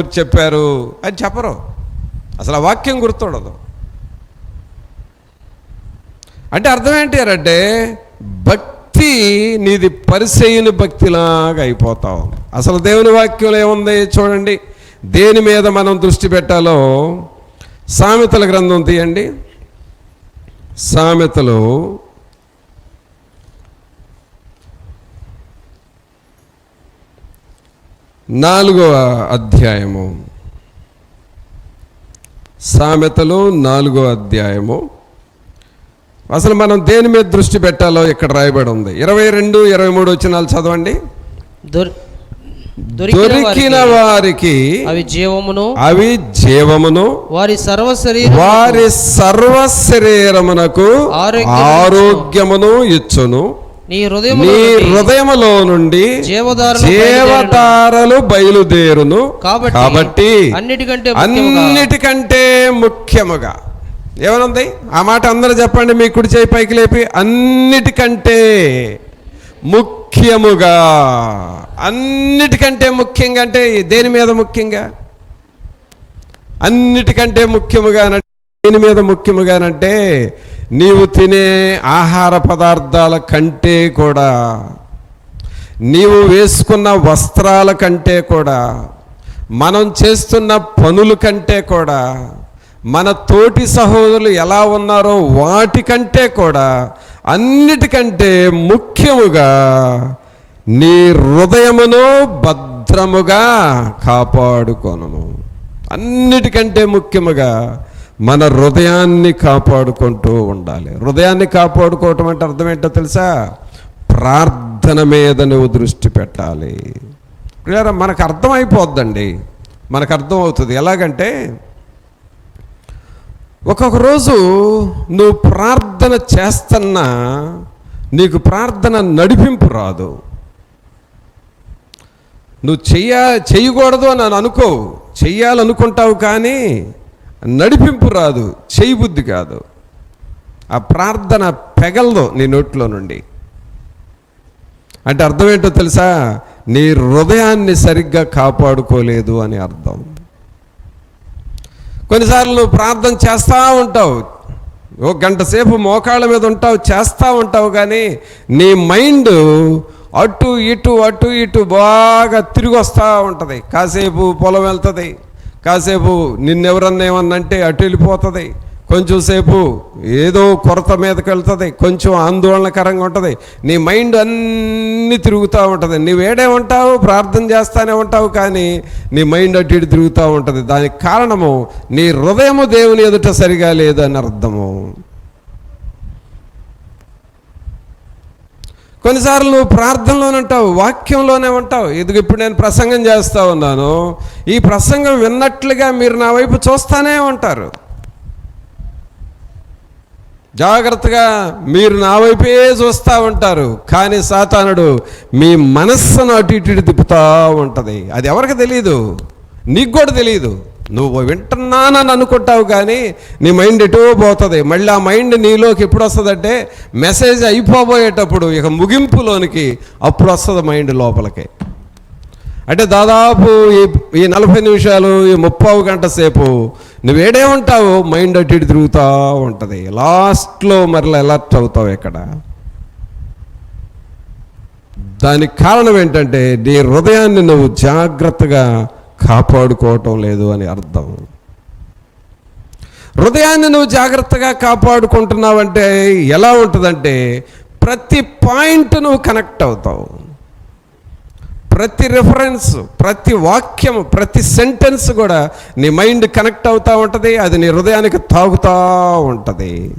చెప్పారు అని చెప్పరు. అసలు ఆ వాక్యం గుర్తుండదు. అంటే అర్థం ఏంటి అంటే భక్తి నీది పరిచయని భక్తిలాగా అయిపోతావు అసలు దేవుని వాక్యంలో ఏముంది చూడండి. దేని మీద మనం దృష్టి పెట్టాలో సామెతల గ్రంథం తీయండి. సామెతలు నాలుగవ అధ్యాయము. సామెతలు నాలుగో అధ్యాయము. అసలు మనం దేని మీద దృష్టి పెట్టాలో ఇక్కడ రాయబడి ఉంది. ఇరవై రెండు ఇరవై మూడు వచ్చినాలు చదవండి. దొరి- దొరికిన వారికి అవి జీవమును అవి జీవమును వారి సర్వ శరీరం వారి సర్వ శరీరమునకు ఆరోగ్యమును ఇచ్చును. నీ హృదయం నీ హృదయములో నుండి జీవధారలు బయలుదేరును. కాబట్టి అన్నిటికంటే ముఖ్యముగా అన్నిటికంటే ముఖ్యముగా. ఏమనుంది ఆ మాట అందరూ చెప్పండి మీ కుడి చేయి పైకి లేపి. అన్నిటికంటే ముఖ్యముగా. అన్నిటికంటే ముఖ్యంగా అంటే దేని మీద ముఖ్యంగా? అన్నిటికంటే ముఖ్యముగా దేని మీద ముఖ్యముగానంటే నీవు తినే ఆహార పదార్థాల కంటే కూడా నీవు వేసుకున్న వస్త్రాల కంటే కూడా మనం చేస్తున్న పనుల కంటే కూడా మన తోటి సహోదరులు ఎలా ఉన్నారో వాటికంటే కూడా అన్నిటికంటే ముఖ్యముగా నీ హృదయమును భద్రముగా కాపాడుకొనము. అన్నిటికంటే ముఖ్యముగా మన హృదయాన్ని కాపాడుకుంటూ ఉండాలి. హృదయాన్ని కాపాడుకోవటం అంటే అర్థం ఏంటో తెలుసా? ప్రార్థన మీద నువ్వు దృష్టి పెట్టాలి. మనకు అర్థమైపోద్దండి. మనకు అర్థం అవుతుంది ఎలాగంటే ఒక్కొక్క రోజు నువ్వు ప్రార్థన చేస్తున్నా నీకు ప్రార్థన నడిపింపు రాదు. నువ్వు చెయ్య చేయకూడదు అని అని అనుకో చెయ్యాలనుకుంటావు కానీ నడిపింపు రాదు చేయబుద్ధి కాదు. ఆ ప్రార్థన పెగలదు నీ నోట్లో నుండి. అంటే అర్థం ఏంటో తెలుసా? నీ హృదయాన్ని సరిగ్గా కాపాడుకోలేదు అని అర్థం. కొన్నిసార్లు నువ్వు ప్రార్థన చేస్తూ ఉంటావు. ఓ గంట సేపు మోకాళ్ళ మీద ఉంటావు చేస్తూ ఉంటావు కానీ నీ మైండ్ అటు ఇటు అటు ఇటు బాగా తిరిగి వస్తూ ఉంటుంది. కాసేపు పొలం వెళ్తుంది. కాసేపు నిన్నెవరన్నా ఏమన్నంటే అటు వెళ్ళిపోతుంది. కొంచెంసేపు ఏదో కొరత మీదకి వెళ్తుంది. కొంచెం ఆందోళనకరంగా ఉంటుంది. నీ మైండ్ అన్నీ తిరుగుతూ ఉంటుంది. నువ్వేడే ఉంటావు ప్రార్థన చేస్తానే ఉంటావు కానీ నీ మైండ్ అటు ఇటు తిరుగుతూ ఉంటుంది. దానికి కారణము నీ హృదయము దేవుని ఎదుట సరిగా లేదని అర్థము. కొన్నిసార్లు నువ్వు ప్రార్థనలోనే ఉంటావు వాక్యంలోనే ఉంటావు. ఇది ఇప్పుడు నేను ప్రసంగం చేస్తూ ఉన్నాను. ఈ ప్రసంగం విన్నట్లుగా మీరు నా వైపు చూస్తానే ఉంటారు. జాగ్రత్తగా మీరు నా వైపే చూస్తూ ఉంటారు. కానీ సాతానుడు మీ మనస్సును అటు ఇటు ఇటు తిప్పుతూ ఉంటుంది. అది ఎవరికి తెలియదు నీకు కూడా తెలియదు నువ్వు వింటున్నానని అనుకుంటావు కానీ నీ మైండ్ ఎటో పోతుంది. మళ్ళీ ఆ మైండ్ నీలోకి ఎప్పుడు వస్తుందంటే మెసేజ్ అయిపోబోయేటప్పుడు ఇక ముగింపులోనికి అప్పుడు వస్తుంది మైండ్ లోపలికి. అంటే దాదాపు ఈ ఈ నలభై నిమిషాలు ఈ ముప్పావు గంట సేపు నువ్వేడే ఉంటావు మైండ్ అటు ఇటు తిరుగుతూ ఉంటుంది. లాస్ట్లో మరలా అలర్ట్ అవుతావు ఇక్కడ దానికి కారణం ఏంటంటే నీ హృదయాన్ని నువ్వు జాగ్రత్తగా కాపాడుకోవటం లేదు అని అర్థం. హృదయాన్ని నువ్వు జాగ్రత్తగా కాపాడుకుంటున్నావంటే ఎలా ఉంటుందంటే ప్రతి పాయింట్ నువ్వు కనెక్ట్ అవుతావు. ప్రతి రిఫరెన్స్ ప్రతి వాక్యం ప్రతి సెంటెన్స్ కూడా నీ మైండ్ కనెక్ట్ అవుతూ ఉంటుంది అది నీ హృదయానికి తాగుతూ ఉంటుంది.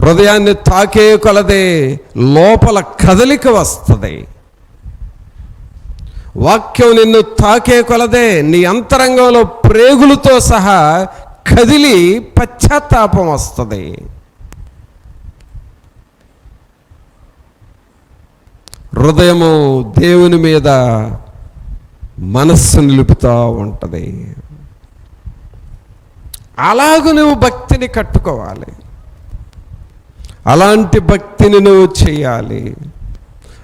హృదయాన్ని తాకే కొలదే లోపల కదలిక వస్తుంది. వాక్యం నిన్ను తాకే కొలదే నీ అంతరంగంలో ప్రేగులతో సహా కదిలి పశ్చాత్తాపం వస్తుంది. హృదయము దేవుని మీద మనస్సు నిలుపుతూ ఉంటుంది. అలాగ నువ్వు భక్తిని కట్టుకోవాలి. అలాంటి భక్తిని నువ్వు చేయాలి.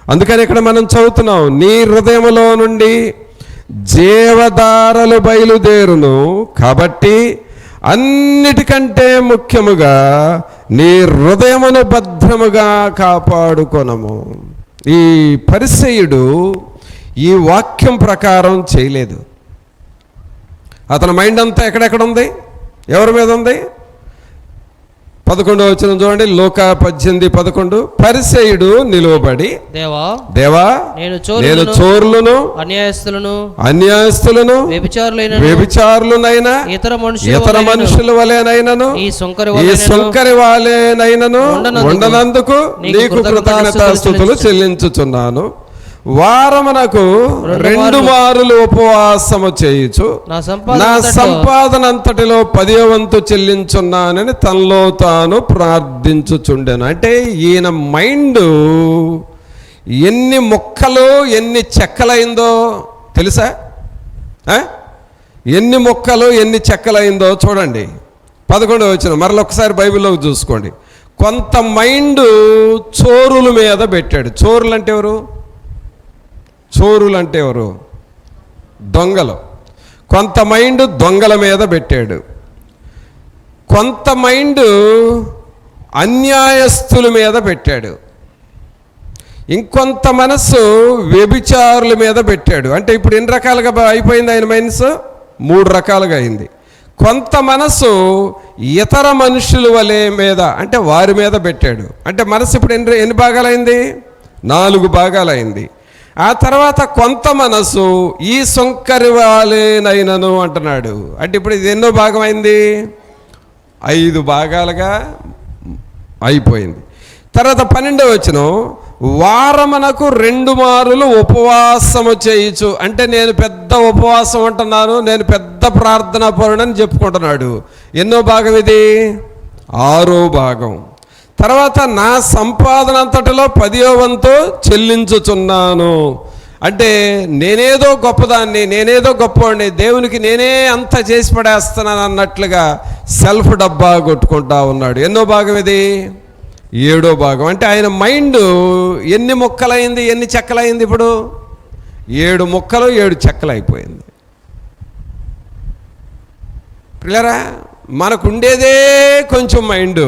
అందుకని ఇక్కడ మనం చదువుతున్నాం నీ హృదయంలో నుండి జీవధారలు బయలుదేరును కాబట్టి అన్నిటికంటే ముఖ్యముగా నీ హృదయమును భద్రముగా కాపాడుకొనము. ఈ పరిసయుడు ఈ వాక్యం ప్రకారం చేయలేదు. అతని మైండ్ అంతా ఎక్కడెక్కడ ఉంది? ఎవరి మీద ఉంది? పదకొండు వచ్చిన చూడండి లోక పద్దెనిమిది పదకొండు. పరిసయుడు నిలువబడి దేవా దేవా నేను నేను చోరులను అన్యాయస్తులను అన్యాయస్తులను వ్యభిచారులైన వ్యభిచారులనైనా ఇతర మనుషుల ఇతర వలెనను, మనుషుల వలెనైనను ఈ సొంకరి ఈ సొంకరి వాలేనైనను ఉండనందుకు నీకు కృతజ్ఞతాస్తుతులు చెల్లించుచున్నాను. వారమునకు రెండు మారులు ఉపవాసము చేయుచు నా నా సంపాదన అంతటిలో పదో వంతు చెల్లించున్నానని తనలో తాను ప్రార్థించుచుండెను. అంటే ఈయన మైండ్ ఎన్ని మొక్కలు ఎన్ని చెక్కలైందో తెలుసా? ఎన్ని మొక్కలు ఎన్ని చెక్కలైందో చూడండి. పదకొండు వచ్చిన మరొకసారి బైబిల్లోకి చూసుకోండి. కొంత మైండ్ చోరుల మీద పెట్టాడు. చోరులు అంటే ఎవరు? చోరులు అంటే ఎవరు? దొంగలు. కొంత మైండ్ దొంగల మీద పెట్టాడు. కొంత మైండ్ అన్యాయస్తుల మీద పెట్టాడు. ఇంకొంత మనస్సు వ్యభిచారుల మీద పెట్టాడు. అంటే ఇప్పుడు ఎన్ని రకాలుగా అయిపోయింది ఆయన మనసు మూడు రకాలుగా అయింది. కొంత మనస్సు ఇతర మనుషుల వలె మీద అంటే వారి మీద పెట్టాడు. అంటే మనసు ఇప్పుడు ఎన్ని ఎన్ని భాగాలైంది? నాలుగు భాగాలైంది. ఆ తర్వాత కొంత మనసు ఈ సొంకరివాలేనైనను అంటున్నాడు. అంటే ఇప్పుడు ఇది ఎన్నో భాగమైంది? ఐదు భాగాలుగా అయిపోయింది. తర్వాత పన్నెండవ వచ్చిన వారమనకు రెండు మారులు ఉపవాసము చేయొచ్చు అంటే నేను పెద్ద ఉపవాసం అంటున్నాను నేను పెద్ద ప్రార్థనా పరుడని చెప్పుకుంటున్నాడు. ఎన్నో భాగం ఇది? ఆరో భాగం. తర్వాత నా సంపాదన అంతటిలో పదియో వంతు చెల్లించుచున్నాను. అంటే నేనేదో గొప్పదాన్ని నేనేదో గొప్పవాడిని దేవునికి నేనే అంత చేసి పడేస్తున్నాను అన్నట్లుగా సెల్ఫ్ డబ్బా కొట్టుకుంటా ఉన్నాడు. ఎన్నో భాగం ఇది? ఏడో భాగం. అంటే ఆయన మైండ్ ఎన్ని ముక్కలైంది ఎన్ని చెక్కలైంది ఇప్పుడు? ఏడు ముక్కలు ఏడు చెక్కలు అయిపోయింది పిల్లరా మనకు ఉండేదే కొంచెం మైండ్.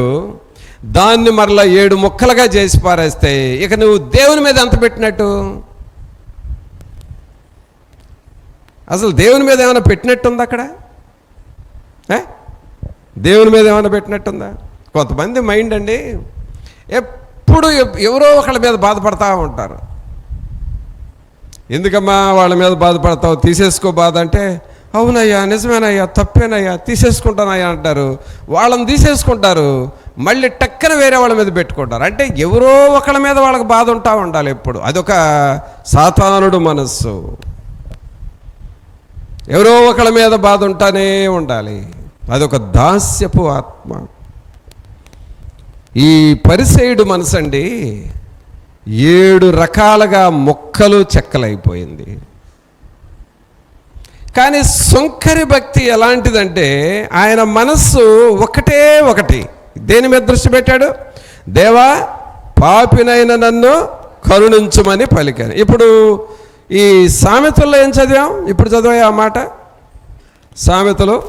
దాన్ని మరలా ఏడు ముక్కలుగా చేసి పారేస్తే ఇక నువ్వు దేవుని మీద ఎంత పెట్టినట్టు? అసలు దేవుని మీద ఏమైనా పెట్టినట్టుందా అక్కడ? దేవుని మీద ఏమైనా పెట్టినట్టుందా? కొంతమంది మైండ్ అండి ఎప్పుడు ఎవరో ఒకళ్ళ మీద బాధపడతా ఉంటారు. ఎందుకమ్మా వాళ్ళ మీద బాధపడతావు? తీసేసుకో బాధ అంటే అవునయ్యా నిజమేనయ్యా తప్పేనయ్యా తీసేసుకుంటానయ్యా అంటారు. వాళ్ళని తీసేసుకుంటారు. మళ్ళీ టక్కన వేరే వాళ్ళ మీద పెట్టుకుంటారు. అంటే ఎవరో ఒకళ్ళ మీద వాళ్ళకి బాధ ఉంటా ఉండాలి ఎప్పుడు. అదొక సాతానుడు మనస్సు. ఎవరో ఒకళ్ళ మీద బాధ ఉంటానే ఉండాలి. అదొక దాస్యపు ఆత్మ. ఈ పరిసేయుడు మనసు అండి ఏడు రకాలుగా మొక్కలు చెక్కలైపోయింది. కానీ సొంకరి భక్తి ఎలాంటిదంటే ఆయన మనస్సు ఒకటే ఒకటి. దేని మీద దృష్టి పెట్టాడు? దేవా పాపినైన నన్ను కరుణించమని పలికాను. ఇప్పుడు ఈ సామెతల్లో ఏం చదివాం? ఇప్పుడు చదివా ఆ మాట? సామెతలు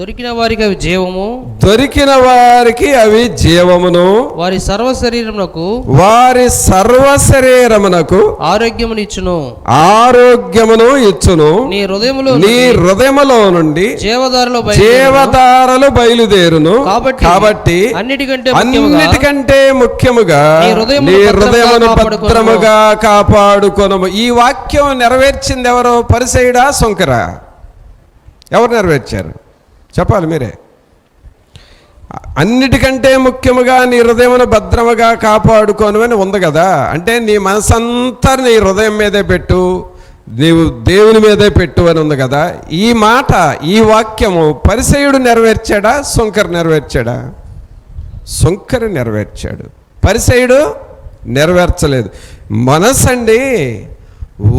దొరికిన వారికి అవి జీవము. దొరికిన వారికి అవి జీవమును. వారి సర్వ శరీరమునకు వారి సర్వ శరీరమునకు ఆరోగ్యమునిచ్చును ఆరోగ్యమును ఇచ్చును. నీ హృదయములో నీ హృదయములో నుండి జీవదారులో జీవధారలు బయలుదేరును. కాబట్టి కాబట్టి అన్నిటికంటే అన్నిటికంటే ముఖ్యముగా నీ హృదయమును భద్రముగా కాపాడుకొనుము. ఈ వాక్యం నెరవేర్చింది ఎవరు? పరిసయుడా? సొంకరా ఎవరు నెరవేర్చారు? చెప్పాలి మీరే. అన్నిటికంటే ముఖ్యముగా నీ హృదయమును భద్రముగా కాపాడుకోనువని ఉంది కదా. అంటే నీ మనసంతా నీ హృదయం మీదే పెట్టు నీవు దేవుని మీదే పెట్టు అని ఉంది కదా. ఈ మాట ఈ వాక్యము పరిసయుడు నెరవేర్చాడా సొంకర్ నెరవేర్చాడా? సొంకరి నెరవేర్చాడు. పరిసయుడు నెరవేర్చలేదు. మనసండి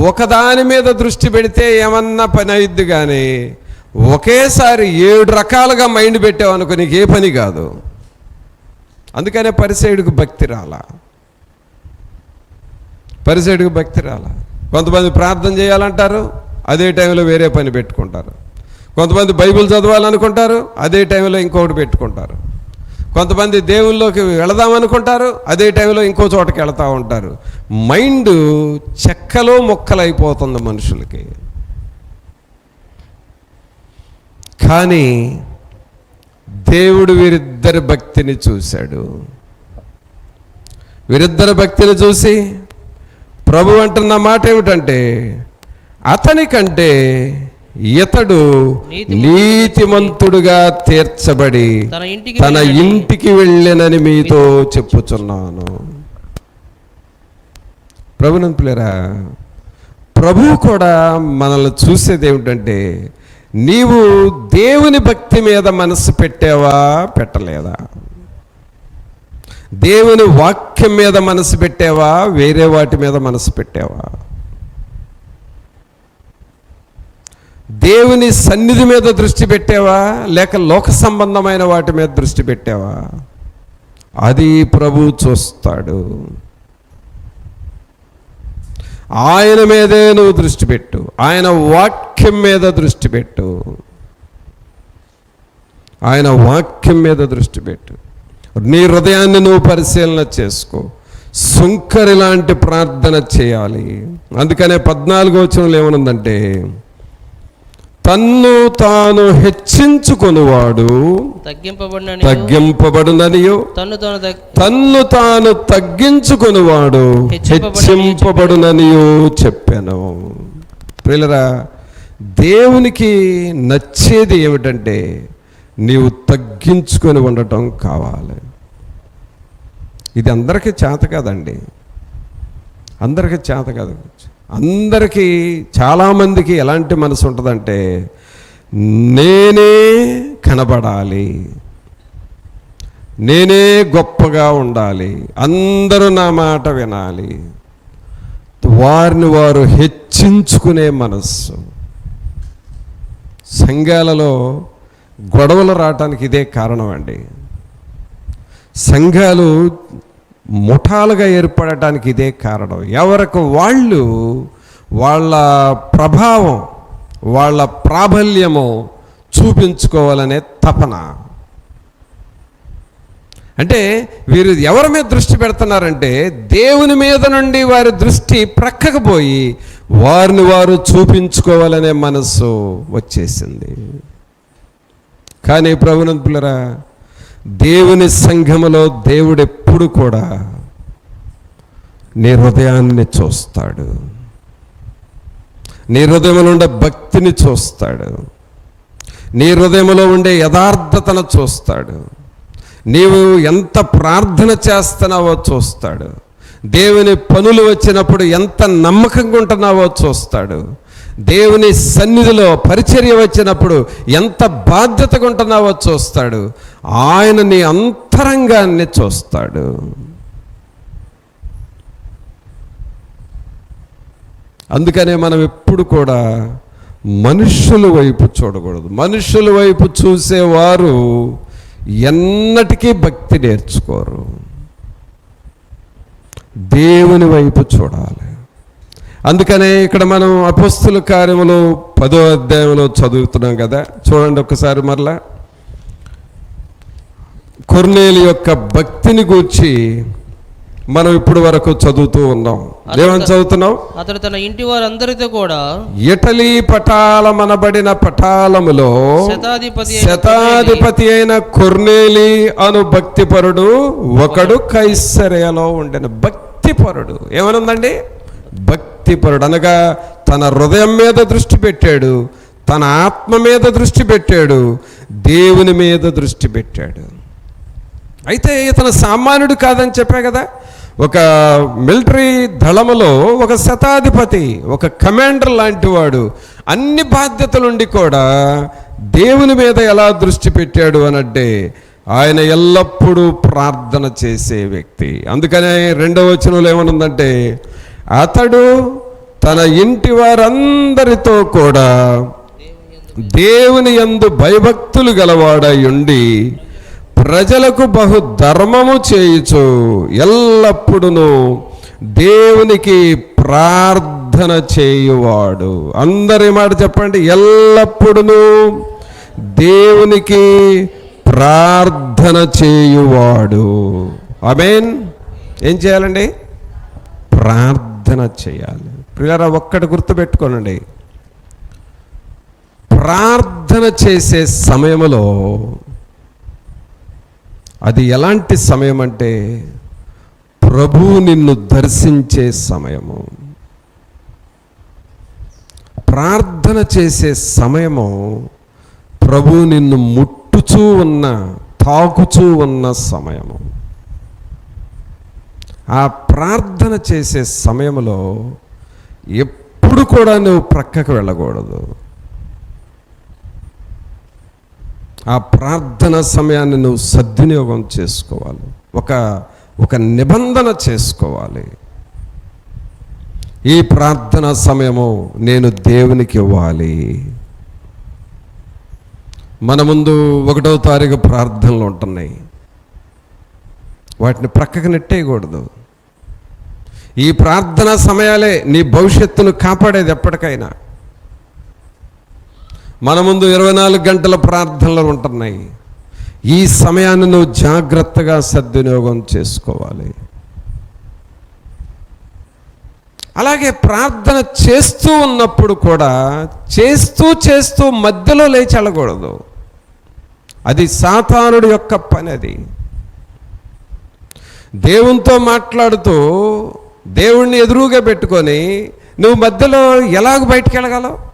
ఒకదాని మీద దృష్టి పెడితే ఏమన్నా పని అయిద్ది కానీ ఒకేసారి ఏడు రకాలుగా మైండ్ పెట్టావనుకో నీకు ఏ పని కాదు. అందుకనే పరిసయుడికి భక్తి రాలా. పరిసయుడికి భక్తి రాలా. కొంతమంది ప్రార్థన చేయాలంటారు అదే టైంలో వేరే పని పెట్టుకుంటారు. కొంతమంది బైబిల్ చదవాలనుకుంటారు అదే టైంలో ఇంకొకటి పెట్టుకుంటారు. కొంతమంది దేవుల్లోకి వెళదామనుకుంటారు అదే టైంలో ఇంకో చోటకి వెళతా ఉంటారు. మైండ్ చెక్కలో మొక్కలైపోతుంది మనుషులకి. కానీ దేవుడు వీరిద్దరి భక్తిని చూశాడు. వీరిద్దరి భక్తిని చూసి ప్రభు అంటున్న మాట ఏమిటంటే అతని కంటే ఇతడు నీతిమంతుడుగా తీర్చబడి తన ఇంటికి తన వెళ్ళినని ఇంటికి వెళ్ళినని మీతో చెప్పుచున్నాను. ప్రభునంతులేరా ప్రభు కూడా మనల్ని చూసేది ఏమిటంటే నీవు దేవుని భక్తి మీద మనసు పెట్టావా? పెట్టలేదా? దేవుని వాక్యం మీద మనసు పెట్టావా? వేరే వాటి మీద మనసు పెట్టావా? దేవుని సన్నిధి మీద దృష్టి పెట్టావా? లేక లోక సంబంధమైన వాటి మీద దృష్టి పెట్టావా? అది ప్రభు చూస్తాడు. ఆయన మీదే నువ్వు దృష్టి పెట్టు. ఆయన వాక్యం మీద దృష్టి పెట్టు. ఆయన వాక్యం మీద దృష్టి పెట్టు. నీ హృదయాన్ని నువ్వు పరిశీలన చేసుకో. సుంకరి లాంటి ప్రార్థన చేయాలి. అందుకనే పద్నాలుగో వచనంలో ఏమనుందంటే తన్ను తాను హెచ్చించుకొనువాడు. తగ్గింపబడినని తగ్గింపబడుననియో. తన్ను తాను తగ్- తన్ను తాను తగ్గించుకొనివాడు. హెచ్చింపబడుననియో చెప్పాను. ప్రియులరా దేవునికి నచ్చేది ఏమిటంటే నీవు తగ్గించుకొని ఉండటం కావాలి. ఇది అందరికీ చేత కాదండి. అందరికీ చేత కాదు. అందరికీ చాలామందికి ఎలాంటి మనసు ఉంటుందంటే నేనే కనబడాలి. నేనే గొప్పగా ఉండాలి. అందరూ నా మాట వినాలి. వారిని వారు హెచ్చించుకునే మనస్సు. సంఘాలలో గొడవలు రావటానికి ఇదే కారణం అండి. సంఘాలు ముఠాలుగా ఏర్పడటానికి ఇదే కారణం. ఎవరికి వాళ్ళు వాళ్ళ ప్రభావం వాళ్ళ ప్రాబల్యము చూపించుకోవాలనే తపన. అంటే వీరు ఎవరి మీద దృష్టి పెడుతున్నారంటే దేవుని మీద నుండి వారి దృష్టి ప్రక్కకు పోయి వారిని వారు చూపించుకోవాలనే మనస్సు వచ్చేసింది. కానీ ప్రభునంతులరా దేవుని సంఘములో దేవుడు ఎప్పుడు కూడా నీ హృదయాన్ని చూస్తాడు. నీ హృదయంలో ఉండే భక్తిని చూస్తాడు. నీ హృదయంలో ఉండే యథార్థతను చూస్తాడు. నీవు ఎంత ప్రార్థన చేస్తున్నావో చూస్తాడు. దేవుని పనులు వచ్చినప్పుడు ఎంత నమ్మకంగా ఉంటున్నావో చూస్తాడు. దేవుని సన్నిధిలో పరిచర్య వచ్చినప్పుడు ఎంత బాధ్యతగా ఉంటున్నావో చూస్తాడు. ఆయన నీ అంతరంగాన్ని చూస్తాడు. అందుకనే మనం ఎప్పుడు కూడా మనుషుల వైపు చూడకూడదు. మనుషుల వైపు చూసేవారు ఎన్నటికీ భక్తి నేర్చుకోరు. దేవుని వైపు చూడాలి. అందుకనే ఇక్కడ మనం అపస్తుల కార్యములు పదో అధ్యాయంలో చదువుతున్నాం కదా. చూడండి ఒకసారి మరలా. కొర్నేలి యొక్క భక్తిని గూర్చి మనం ఇప్పుడు వరకు చదువుతూ ఉన్నాం. ఏమని చదువుతున్నాం అతడు తన ఇంటి వారందరితో కూడా ఇటలీ పటాలమనబడిన పటాలములో శతాధిపతి అయిన శతాధిపతి అయిన కొర్నేలి అను భక్తిపరుడు ఒకడు కైసరేలో ఉండిన భక్తిపరుడు. ఏమనుందండి? భక్తిపరుడు. అనగా తన హృదయం మీద దృష్టి పెట్టాడు తన ఆత్మ మీద దృష్టి పెట్టాడు దేవుని మీద దృష్టి పెట్టాడు. అయితే ఇతను సామాన్యుడు కాదని చెప్పా కదా. ఒక మిలిటరీ దళములో ఒక శతాధిపతి ఒక కమాండర్ లాంటి వాడు అన్ని బాధ్యతలుండి కూడా దేవుని మీద ఎలా దృష్టి పెట్టాడు అనంటే ఆయన ఎల్లప్పుడూ ప్రార్థన చేసే వ్యక్తి. అందుకనే రెండవ వచనంలో ఏమనుందంటే అతడు తన ఇంటి వారందరితో కూడా దేవుని యందు భయభక్తులు గలవాడై ఉండి ప్రజలకు బహు ధర్మము చేయుచు ఎల్లప్పుడూ దేవునికి ప్రార్థన చేయువాడు. అందరి మాట చెప్పండి. ఎల్లప్పుడూ దేవునికి ప్రార్థన చేయువాడు. అమేన్ ఏం చేయాలండి? ప్రార్థన చేయాలి. ప్రియారా ఒక్కటి గుర్తుపెట్టుకోనండి ప్రార్థన చేసే సమయంలో అది ఎలాంటి సమయం అంటే ప్రభు నిన్ను దర్శించే సమయము. ప్రార్థన చేసే సమయము ప్రభు నిన్ను ముట్టుచూ ఉన్న తాకుచూ ఉన్న సమయము. ఆ ప్రార్థన చేసే సమయంలో ఎప్పుడు కూడా నువ్వు ప్రక్కకు వెళ్ళకూడదు. ఆ ప్రార్థన సమయాన్ని నువ్వు సద్వినియోగం చేసుకోవాలి. ఒక ఒక నిబంధన చేసుకోవాలి. ఈ ప్రార్థన సమయము నేను దేవునికి ఇవ్వాలి. మన ముందు ఒకటో తారీఖు ప్రార్థనలు ఉంటున్నాయి. వాటిని ప్రక్కకు నెట్టేయకూడదు. ఈ ప్రార్థన సమయాలే నీ భవిష్యత్తును కాపాడేది ఎప్పటికైనా. మన ముందు ఇరవై నాలుగు గంటల ప్రార్థనలు ఉంటున్నాయి. ఈ సమయాన్ని నువ్వు జాగ్రత్తగా సద్వినియోగం చేసుకోవాలి. అలాగే ప్రార్థన చేస్తూ ఉన్నప్పుడు కూడా చేస్తూ చేస్తూ మధ్యలో లేచి వెళ్ళకూడదు. అది సాతానుడి యొక్క పని అది. దేవునితో మాట్లాడుతూ దేవుణ్ణి ఎదురుగా పెట్టుకొని నువ్వు మధ్యలో ఎలాగ బయటికి వెళ్ళగలవు?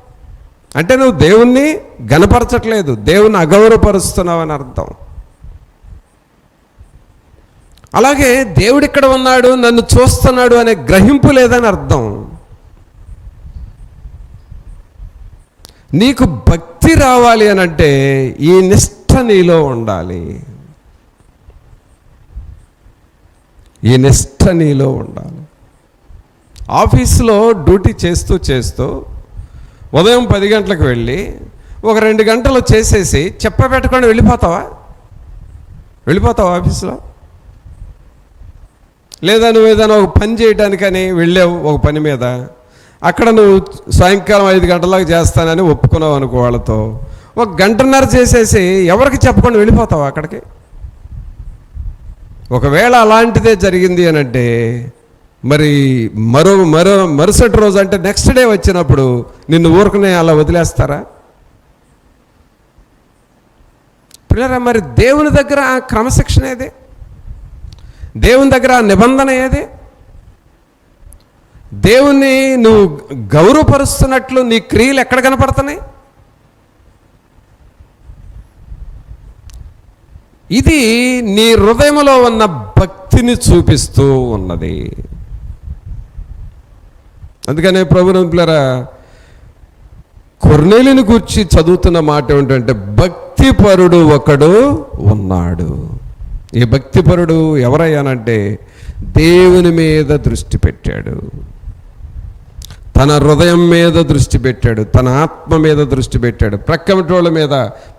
అంటే నువ్వు దేవుణ్ణి గనపరచట్లేదు దేవుని అగౌరవపరుస్తున్నావు అని అర్థం. అలాగే దేవుడు ఇక్కడ ఉన్నాడు నన్ను చూస్తున్నాడు అనే గ్రహింపు లేదని అర్థం. నీకు భక్తి రావాలి అని అంటే ఈ నిష్ట నీలో ఉండాలి. ఈ నిష్ట నీలో ఉండాలి. ఆఫీసులో డ్యూటీ చేస్తూ చేస్తూ ఉదయం పది గంటలకు వెళ్ళి ఒక రెండు గంటలు చేసేసి చెప్పబెట్టకుండా వెళ్ళిపోతావా? వెళ్ళిపోతావా ఆఫీస్లో? లేదా నువ్వు ఏదైనా ఒక పని చేయడానికని వెళ్ళావు ఒక పని మీద? అక్కడ నువ్వు సాయంకాలం ఐదు గంటలకు చేస్తానని ఒప్పుకున్నావు అనుకో వాళ్ళతో. ఒక గంటన్నర చేసేసి ఎవరికి చెప్పకుండా వెళ్ళిపోతావు అక్కడికి? ఒకవేళ అలాంటిదే జరిగింది అని మరి మరో మరో మరుసటి రోజు అంటే నెక్స్ట్ డే వచ్చినప్పుడు నిన్ను ఊరుకునే అలా వదిలేస్తారా? పిల్లరా మరి దేవుని దగ్గర ఆ క్రమశిక్షణ ఏది? దేవుని దగ్గర ఆ నిబంధన ఏది? దేవుణ్ణి నువ్వు గౌరవపరుస్తున్నట్లు నీ క్రియలు ఎక్కడ కనపడుతున్నాయి? ఇది నీ హృదయంలో ఉన్న భక్తిని చూపిస్తూ ఉన్నది. అందుకనే ప్రభునంతులరా కొర్నేలిని గురించి చదువుతున్న మాట ఏమిటంటే భక్తిపరుడు ఒకడు ఉన్నాడు. ఈ భక్తిపరుడు ఎవరయ్యానంటే దేవుని మీద దృష్టి పెట్టాడు. తన హృదయం మీద దృష్టి పెట్టాడు. తన ఆత్మ మీద దృష్టి పెట్టాడు. ప్రక్కమిటోళ్ళ మీద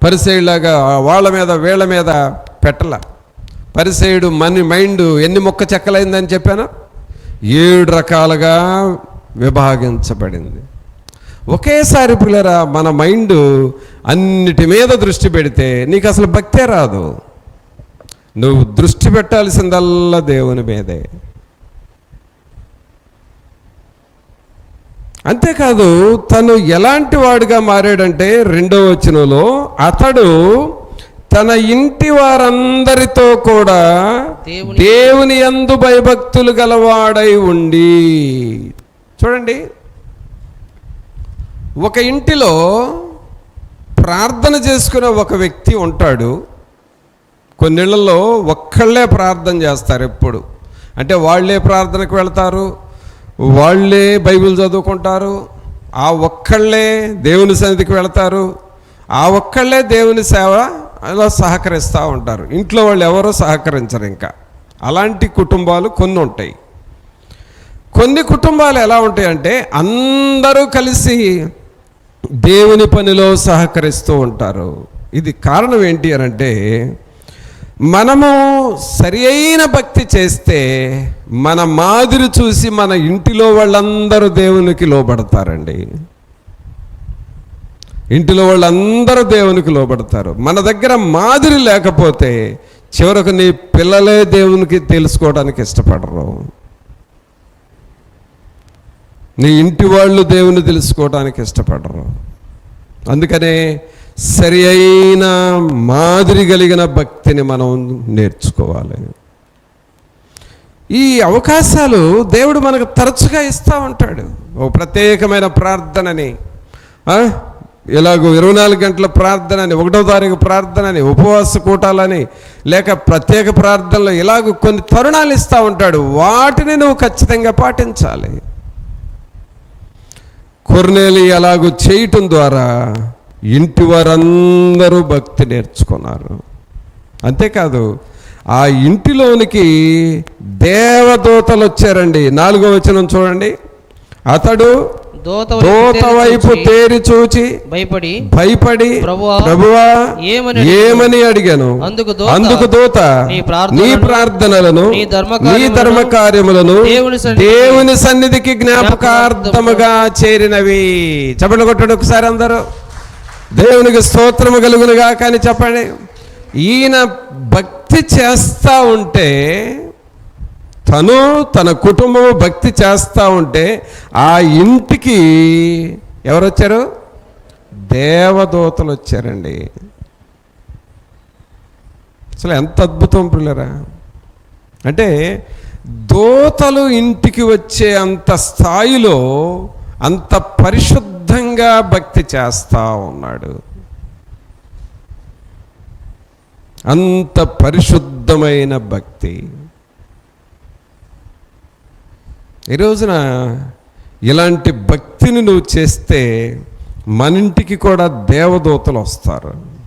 పరిసేయులాగా వాళ్ళ మీద వీళ్ళ మీద పెట్టల. పరిసేయుడు మన మైండ్ ఎన్ని మొక్క చెక్కలైందని చెప్పాను? ఏడు రకాలుగా విభాగించబడింది. ఒకేసారి పిల్లరా మన మైండ్ అన్నిటి మీద దృష్టి పెడితే నీకు అసలు భక్తే రాదు. నువ్వు దృష్టి పెట్టాల్సిందల్లా దేవుని మీదే. అంతేకాదు తను ఎలాంటి వాడుగా మారాడంటే రెండో వచనంలో అతడు తన ఇంటి వారందరితో కూడా దేవుని- యందు భయభక్తులు గలవాడై ఉండి చూడండి. ఒక ఇంటిలో ప్రార్థన చేసుకునే ఒక వ్యక్తి ఉంటాడు. కొన్నిళ్ళలో ఒక్కళ్ళే ప్రార్థన చేస్తారు ఎప్పుడు. అంటే వాళ్ళే ప్రార్థనకు వెళ్తారు వాళ్ళే బైబిల్ చదువుకుంటారు ఆ ఒక్కళ్ళే దేవుని సన్నిధికి వెళతారు ఆ ఒక్కళ్ళే దేవుని సేవ అలా సహకరిస్తూ ఉంటారు. ఇంట్లో వాళ్ళు ఎవరో సహకరించరు ఇంకా. అలాంటి కుటుంబాలు కొన్ని ఉంటాయి. కొన్ని కుటుంబాలు ఎలా ఉంటాయంటే అందరూ కలిసి దేవుని పనిలో సహకరిస్తూ ఉంటారు. ఇది కారణం ఏంటి అని అంటే మనము సరి అయిన భక్తి చేస్తే మన మాదిరి చూసి మన ఇంటిలో వాళ్ళందరూ దేవునికి లోబడతారండి. ఇంటిలో వాళ్ళందరూ దేవునికి లోబడతారు. మన దగ్గర మాదిరి లేకపోతే చివరకు నీ పిల్లలే దేవునికి తెలుసుకోవడానికి ఇష్టపడరు. నీ ఇంటి వాళ్ళు దేవుని తెలుసుకోవడానికి ఇష్టపడరు. అందుకనే సరి అయిన మాదిరి కలిగిన భక్తిని మనం నేర్చుకోవాలి. ఈ అవకాశాలు దేవుడు మనకు తరచుగా ఇస్తూ ఉంటాడు. ఓ ప్రత్యేకమైన ప్రార్థనని ఇలాగో ఇరవై నాలుగు గంటల ప్రార్థనని ఒకటో తారీఖు ప్రార్థనని ఉపవాస కూటాలని లేక ప్రత్యేక ప్రార్థనలు ఇలాగ కొన్ని తరుణాలు ఇస్తూ ఉంటాడు. వాటిని నువ్వు ఖచ్చితంగా పాటించాలి. కొర్నేలి అలాగూ చేయటం ద్వారా ఇంటి వారందరూ భక్తి నేర్చుకున్నారు. అంతేకాదు ఆ ఇంటిలోనికి దేవదూతలు వచ్చారండి. నాలుగో వచనం చూడండి. అతడు దోత వైపు తేరి చూచి భయపడి భయపడి ప్రభువా, ఏమని అడిగాను? అందుకు దూత, అందుకు దూత నీ ప్రార్థనలను, నీ ధర్మ కార్యములను దేవుని సన్నిధికి దేవుని సన్నిధికి జ్ఞాపకార్థముగా చేరినవి. చెప్పండి కొట్టండి ఒకసారి అందరూ. దేవునికి స్తోత్రము కలుగునుగా కానీ చెప్పండి. ఈయన భక్తి చేస్తా ఉంటే తను తన కుటుంబము భక్తి చేస్తూ ఉంటే ఆ ఇంటికి ఎవరు వచ్చారు దేవదూతలు వచ్చారండి. అసలు ఎంత అద్భుతం పిల్లరా. అంటే దూతలు ఇంటికి వచ్చే అంత స్థాయిలో అంత పరిశుద్ధంగా భక్తి చేస్తూ ఉన్నాడు. అంత పరిశుద్ధమైన భక్తి. ఈ రోజున ఇలాంటి భక్తిని నువ్వు చేస్తే మన ఇంటికి కూడా దేవదూతలు వస్తారు.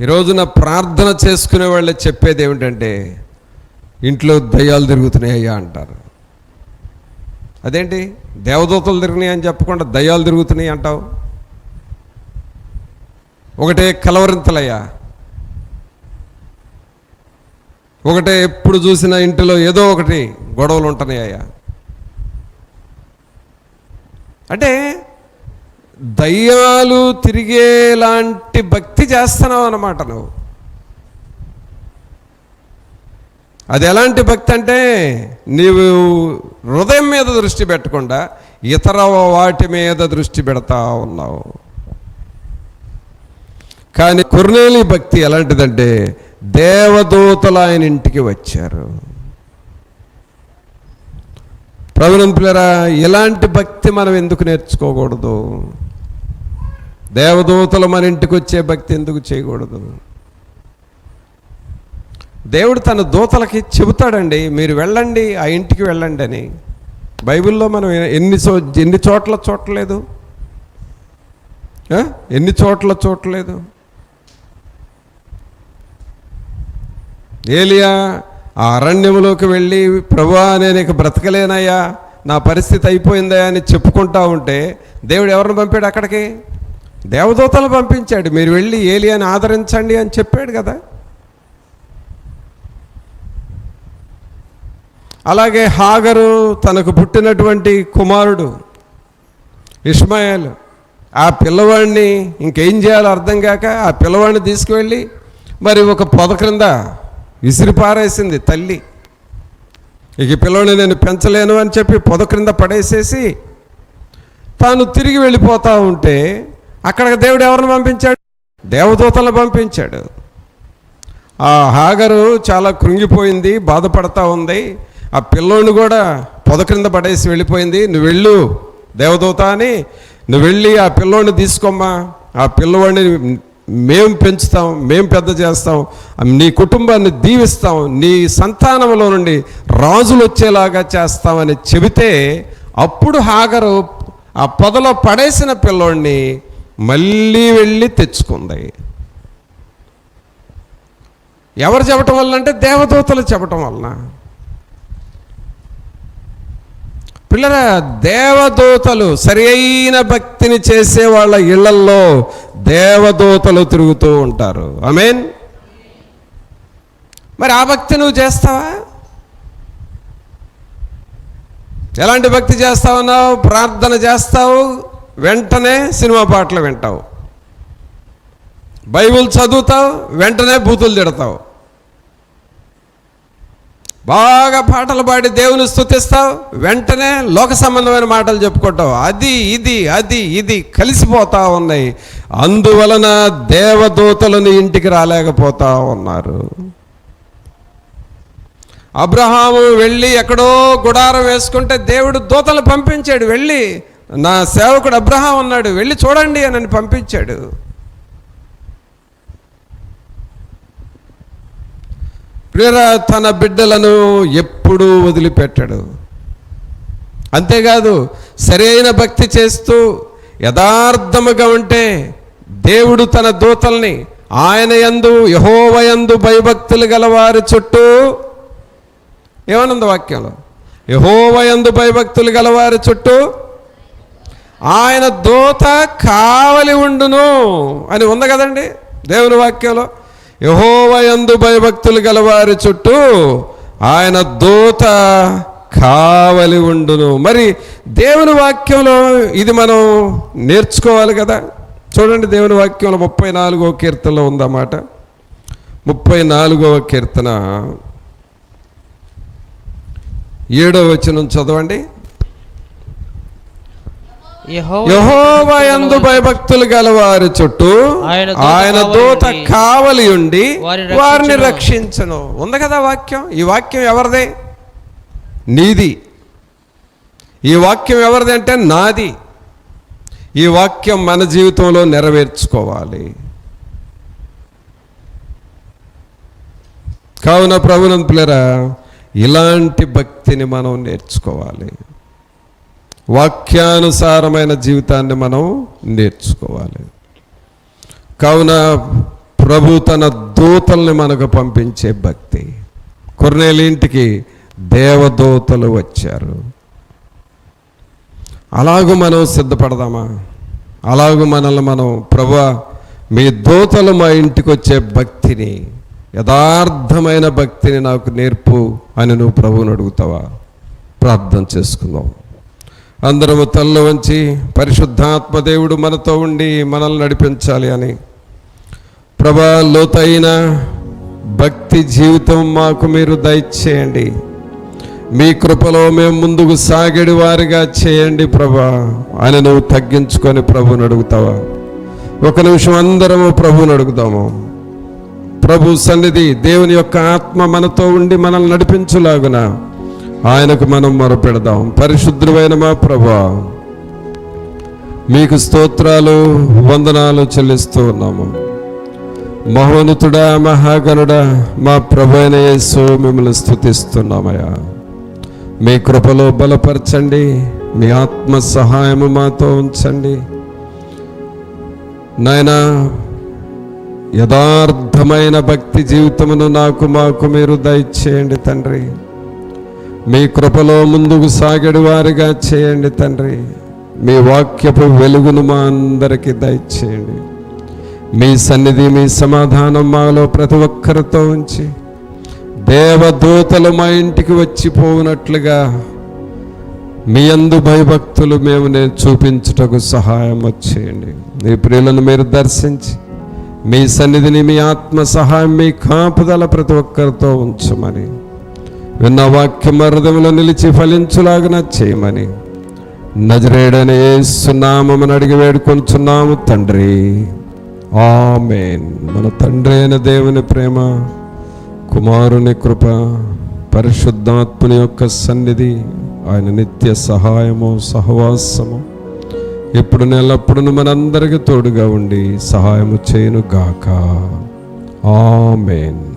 ఈ రోజున ప్రార్థన చేసుకునే వాళ్ళే చెప్పేది ఏమిటంటే ఇంట్లో దయ్యాలు తిరుగుతున్నాయి అయ్యా అంటారు. అదేంటి? దేవదూతలు తిరిగినాయి అని చెప్పకుండా దయ్యాలు తిరుగుతున్నాయి అంటావు? ఒకటే కలవరింతలయ్యా. ఒకటే ఎప్పుడు చూసినా ఇంటిలో ఏదో ఒకటి గొడవలు ఉంటున్నాయ్యా అంటే దయ్యాలు తిరిగేలాంటి భక్తి చేస్తున్నావు అన్నమాట నువ్వు. అది ఎలాంటి భక్తి అంటే నీవు హృదయం మీద దృష్టి పెట్టకుండా ఇతర వాటి మీద దృష్టి పెడతా ఉన్నావు. కానీ కొర్నేలి భక్తి ఎలాంటిదంటే దేవదూతలు ఆయన ఇంటికి వచ్చారు. ప్రవీణంపులరా ఇలాంటి భక్తి మనం ఎందుకు నేర్చుకోకూడదు? దేవదూతలు మన ఇంటికి వచ్చే భక్తి ఎందుకు చేయకూడదు? దేవుడు తన దూతలకి చెబుతాడండి మీరు వెళ్ళండి ఆ ఇంటికి వెళ్ళండి అని. బైబిల్లో మనం ఎన్ని చో ఎన్ని చోట్ల చూడలేదు? ఎన్ని చోట్ల చూడలేదు? ఏలియా ఆ అరణ్యంలోకి వెళ్ళి ప్రభువా నేను ఇక బ్రతకలేనయ్యా నా పరిస్థితి అయిపోయిందయ్యా అని చెప్పుకుంటా ఉంటే దేవుడు ఎవరిని పంపాడు అక్కడికి? దేవదూతలు పంపించాడు. మీరు వెళ్ళి ఏలియాని ఆదరించండి అని చెప్పాడు కదా. అలాగే హాగరు తనకు పుట్టినటువంటి కుమారుడు ఇస్మాయిల్ ఆ పిల్లవాడిని ఇంకేం చేయాలో అర్థం కాక ఆ పిల్లవాడిని తీసుకువెళ్ళి మరి ఒక పొద క్రింద విసిరిపారేసింది తల్లి. ఇక పిల్లల్ని నేను పెంచలేను అని చెప్పి పొద క్రింద పడేసేసి తాను తిరిగి వెళ్ళిపోతూ ఉంటే అక్కడికి దేవుడు ఎవరిని పంపించాడు? దేవదూతలను పంపించాడు. ఆ హాగరు చాలా కృంగిపోయింది బాధపడతా ఉంది. ఆ పిల్లోని కూడా పొద క్రింద పడేసి వెళ్ళిపోయింది. నువ్వు వెళ్ళు దేవదూత అని నువ్వు వెళ్ళి ఆ పిల్లోని తీసుకోమ్మా. ఆ పిల్లవాడిని మేము పెంచుతాం మేము పెద్ద చేస్తాం నీ కుటుంబాన్ని దీవిస్తాం నీ సంతానంలో నుండి రాజులు వచ్చేలాగా చేస్తామని చెబితే అప్పుడు హాగరు ఆ పొదలో పడేసిన పిల్లోడిని మళ్ళీ వెళ్ళి తెచ్చుకుంది. ఎవరు చెప్పటం వల్ల అంటే దేవదూతలు చెప్పటం వలన. పిల్లరా దేవదూతలు సరి అయిన భక్తిని చేసే వాళ్ళ ఇళ్ళల్లో దేవదూతలు తిరుగుతూ ఉంటారు. ఐ మీన్ మరి ఆ భక్తి నువ్వు చేస్తావా? ఎలాంటి భక్తి చేస్తావన్నావు ప్రార్థన చేస్తావు వెంటనే సినిమా పాటలు వింటావు. బైబిల్ చదువుతావు వెంటనే బూతులు తిడతావు. బాగా పాటలు పాడి దేవుని స్థుతిస్తావు వెంటనే లోక సంబంధమైన మాటలు చెప్పుకుంటావు. అది ఇది అది ఇది కలిసిపోతా ఉన్నాయి. అందువలన దేవదూతలను ఇంటికి రాలేకపోతా ఉన్నారు. అబ్రహాము వెళ్ళి ఎక్కడో గుడారం వేసుకుంటే దేవుడు దూతలు పంపించాడు. వెళ్ళి నా సేవకుడు అబ్రహాం ఉన్నాడు. వెళ్ళి చూడండి అని నన్ను పంపించాడు. ప్రియరా తన బిడ్డలను ఎప్పుడూ వదిలిపెట్టాడు. అంతేకాదు సరైన భక్తి చేస్తూ యథార్థముగా ఉంటే దేవుడు తన దూతల్ని ఆయన యందు యహోవయందు భయభక్తులు గలవారి చుట్టూ ఏమనుంది వాక్యంలో? యహోవయందు భయభక్తులు గలవారి చుట్టూ ఆయన దూత కావలి ఉండును అని ఉంది కదండి దేవుని వాక్యంలో. యహోవయందు భయభక్తులు గలవారి చుట్టూ ఆయన దూత కావలి ఉండును. మరి దేవుని వాక్యంలో ఇది మనం నేర్చుకోవాలి కదా? చూడండి దేవుని వాక్యంలో ముప్పై నాలుగవ కీర్తనలో ఉందన్నమాట ముప్పై నాలుగవ కీర్తన. ఏడో వచనం చదవండి. యెహోవా యహోవా యందు భయభక్తులు గల వారి చుట్టూ ఆయన దూత కావలి ఉండి వారిని. రక్షించను. ఉంది కదా వాక్యం? ఈ వాక్యం ఎవరిదే? నీది. ఈ వాక్యం ఎవరిది అంటే నాది. ఈ వాక్యం మన జీవితంలో నెరవేర్చుకోవాలి. కావున ప్రభునంతులరా ఇలాంటి భక్తిని మనం నేర్చుకోవాలి. వాక్యానుసారమైన జీవితాన్ని మనం నేర్చుకోవాలి. కావున ప్రభు తన దూతల్ని మనకు పంపించే భక్తి. కొర్నేలింటికి దేవదూతలు వచ్చారు. అలాగూ మనం సిద్ధపడదామా? అలాగూ మనల్ని మనం ప్రభు మీ దూతలు మా ఇంటికి వచ్చే భక్తిని యథార్థమైన భక్తిని నాకు నేర్పు అని నువ్వు ప్రభువుని అడుగుతావా? ప్రార్థన చేసుకుందాం. అందరము తల్ల వంచి పరిశుద్ధాత్మ దేవుడు మనతో ఉండి మనల్ని నడిపించాలి అని. ప్రభా లోతైన భక్తి జీవితం మాకు మీరు దయచేయండి. మీ కృపలో మేము ముందుకు సాగడి వారిగా చేయండి ప్రభా అని నువ్వు తగ్గించుకొని ప్రభుని అడుగుతావా? ఒక నిమిషం అందరము ప్రభుని అడుగుదాము. ప్రభు సన్నిధి దేవుని యొక్క ఆత్మ మనతో ఉండి మనల్ని నడిపించులాగునా? ఆయనకు మనం మొరపెడదాం. పరిశుద్ధమైన మా ప్రభా మీకు స్తోత్రాలు వందనాలు చెల్లిస్తూ ఉన్నాము. మహోనుతుడా మహాగణుడా మా ప్రభు అయిన యేసు మిమ్మల్ని స్థుతిస్తున్నామయ్యా మీ కృపలో బలపరచండి మీ ఆత్మ సహాయము మాతో ఉంచండి. నాయనా యథార్థమైన భక్తి జీవితమును నాకు మాకు మీరు దయచేయండి తండ్రి. మీ కృపలో ముందుకు సాగడు వారిగా చేయండి తండ్రి. మీ వాక్యపు వెలుగును మా అందరికీ దయచేయండి. మీ సన్నిధి మీ సమాధానం మాలో ప్రతి ఒక్కరితో ఉంచి దేవదూతలు మా ఇంటికి వచ్చిపోవునట్లుగా మీ అందు భయభక్తులు మేము నేను చూపించుటకు సహాయం వచ్చేయండి. మీ ప్రియులను మీరు దర్శించి మీ సన్నిధిని మీ ఆత్మ సహాయం మీ కాపుదల ప్రతి ఒక్కరితో ఉంచమని విన్న వాక్యం హృదయంలో నిలిచి ఫలించులాగన చేయమని. నజరేడని ఏసునామని అడిగి వేడుకొంచున్నాము తండ్రి. ఆమేన్. మన తండ్రి అయిన దేవుని ప్రేమ కుమారుని కృప పరిశుద్ధాత్మని యొక్క సన్నిధి ఆయన నిత్య సహాయము సహవాసము ఇప్పుడు నెలప్పుడు మనందరికీ తోడుగా ఉండి సహాయము చేయను గాక ఆమెన్.